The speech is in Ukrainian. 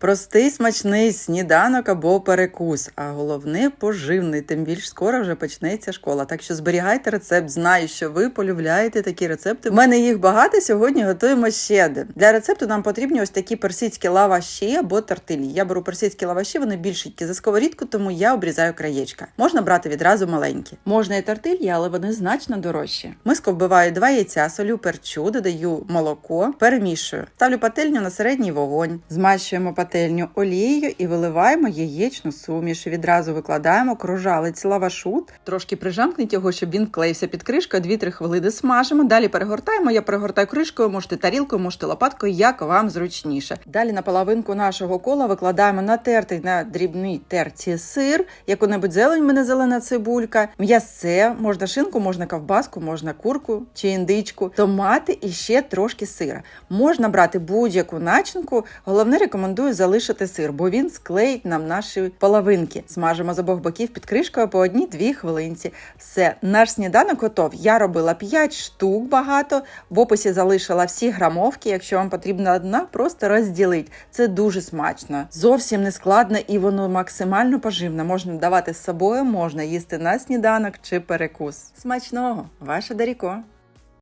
Простий смачний сніданок або перекус, а головне поживний. Тим більш скоро вже почнеться школа. Так що зберігайте рецепт. Знаю, що ви полюбляєте такі рецепти. У мене їх багато. Сьогодні готуємо ще один. Для рецепту нам потрібні ось такі персидські лаваші або тортилі. Я беру персидські лаваші, вони більшенькі за сковорідку, тому я обрізаю краєчка. Можна брати відразу маленькі. Можна і тортильї, але вони значно дорожчі. Миску вбиваю два яйця, солю перчу, додаю молоко, перемішую. Ставлю пательню на середній вогонь, змащуємо пательню олією і виливаємо яєчну суміш. Відразу викладаємо кружалець лавашу. Трошки прижамкніть його, щоб він вклеївся під кришкою. 2-3 хвилини смажимо. Далі перегортаємо. Я перегортаю кришкою, можете тарілкою, можете лопаткою, як вам зручніше. Далі на половинку нашого кола викладаємо натертий на дрібній терці сир, яку-небудь зелень, мене зелена цибулька, м'ясце, можна шинку, можна ковбаску, можна курку чи індичку, томати і ще трошки сира. Можна брати будь-яку начинку. Головне рекомендую залишити сир, бо він склеїть нам наші половинки. Смажимо з обох боків під кришкою по одній-дві хвилинці. Все, наш сніданок готов. Я робила 5 штук багато. В описі залишила всі грамовки. Якщо вам потрібна одна, просто розділить. Це дуже смачно, зовсім не складно і воно максимально поживне. Можна давати з собою, можна їсти на сніданок чи перекус. Смачного, ваша Даріко.